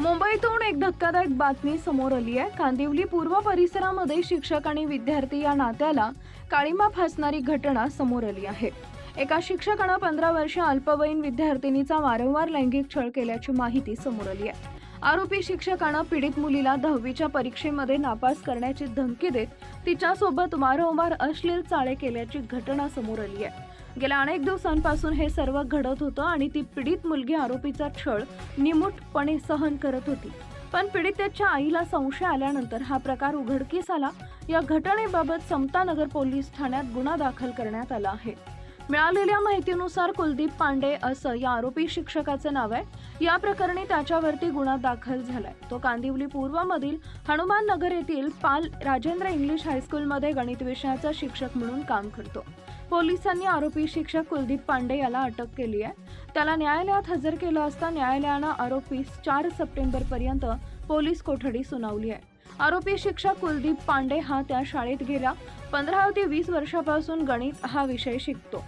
मुंबईतून एक धक्कादायक बातमी समोर आली आहे. कांदिवली पूर्व परिसरामध्ये शिक्षक आणि विद्यार्थी या नात्याला काळीमा फासणारी घटना समोर आली आहे. एका शिक्षकानं पंधरा वर्ष अल्पवयीन विद्यार्थिनीचा वारंवार लैंगिक छळ केल्याची माहिती समोर आली आहे. आरोपी शिक्षकानं पीडित मुलीला दहावीच्या परीक्षेमध्ये नापास करण्याची धमकी देत तिच्यासोबत वारंवार अश्लील चाळे केल्याची घटना समोर आली आहे. गेल्या अनेक दिवसांपासून हे सर्व घडत होतं आणि ती पीडित मुलगी आरोपीचा छळ निमूटपणे सहन करत होती. पण पीडितेच्या आईला संशय आल्यानंतर हा प्रकार उघडकीस आला. या घटनेबाबत समतानगर पोलीस ठाण्यात गुन्हा दाखल करण्यात आला आहे. मिळालेल्या माहितीनुसार कुलदीप पांडे असं या आरोपी शिक्षकाचं नाव आहे. या प्रकरणी त्याच्यावरती गुन्हा दाखल झालाय. तो कांदिवली पूर्वमधील हनुमान नगर येथील पाल राजेंद्र इंग्लिश हायस्कूलमध्ये गणित विषयाचा शिक्षक म्हणून काम करतो. पोलिसांनी आरोपी शिक्षक कुलदीप पांडे याला अटक केली आहे. त्याला न्यायालयात हजर केलं असता न्यायालयानं आरोपीस चार सप्टेंबर पर्यंत पोलीस कोठडी सुनावली आहे. आरोपी शिक्षक कुलदीप पांडे हा त्या शाळेत गेला. पंधरा ते वीस वर्षापासून गणित हा विषय शिकतो.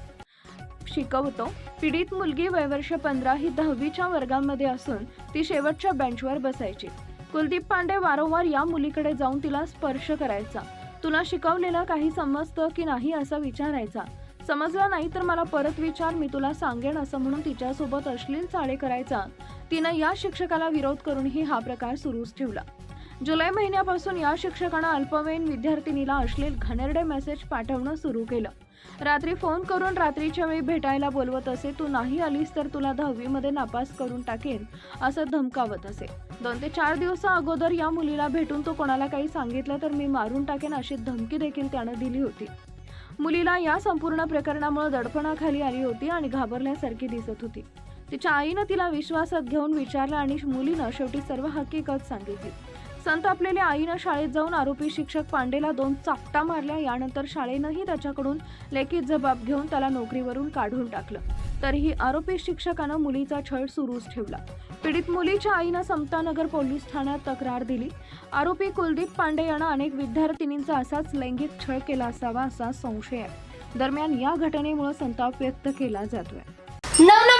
शिकवतो. पीडित मुलगी वयवर्ष पंधरा ही दहावीच्या वर्गामध्ये असून ती शेवटच्या बेंचवर बसायची. कुलदीप पांडे वारंवार या मुलीकडे जाऊन तिला स्पर्श करायचा. तुला शिकवलेलं काही समजतं की नाही असं विचारायचा. समजलं नाही तर मला परत विचार मी तुला सांगेन असं म्हणून तिच्यासोबत अश्लील चाळे करायचा. तिनं या शिक्षकाला विरोध करूनही हा प्रकार सुरूच ठेवला. जुलै महिन्यापासून या शिक्षकानं अल्पवयीन विद्यार्थिनीला अश्लील घनेरडे मेसेज पाठवणं सुरू केलं. रात्री फोन करून रात्रीच्या वेळी भेटायला बोलवत असे तू नाही आलीस तर तुला दहावीमध्ये नापास करून टाकेन असं धमकावत असे. दोन ते चार दिवसा अगोदर या मुलीला भेटून तो कोणाला काही सांगितलं तर मी मारून टाकेन अशी धमकी देखील त्यानं दिली होती. मुलीला या संपूर्ण प्रकरणामुळे दडपणाखाली आली होती आणि घाबरल्यासारखी दिसत होती. तिच्या आईनं तिला विश्वासात घेऊन विचारलं आणि मुलीनं शेवटी सर्व हकीकत सांगितली. संतापलेल्या आईनं शाळेत जाऊन आरोपी शिक्षक पांडेला दोन चापटा मारल्या. यानंतर शाळेनंही त्याच्याकडून लेखी जबाब घेऊन त्याला नोकरीवरून काढून टाकलं. तरीही आरोपी शिक्षकानं मुलीचा छळ सुरूच ठेवला. पीडित मुलीच्या आईनं समतानगर पोलीस ठाण्यात तक्रार दिली. आरोपी कुलदीप पांडे यानं अनेक विद्यार्थिनींचा असाच लैंगिक छळ केला असावा असा संशय आहे. दरम्यान या घटनेमुळे संताप व्यक्त केला जातोय. नवनवीन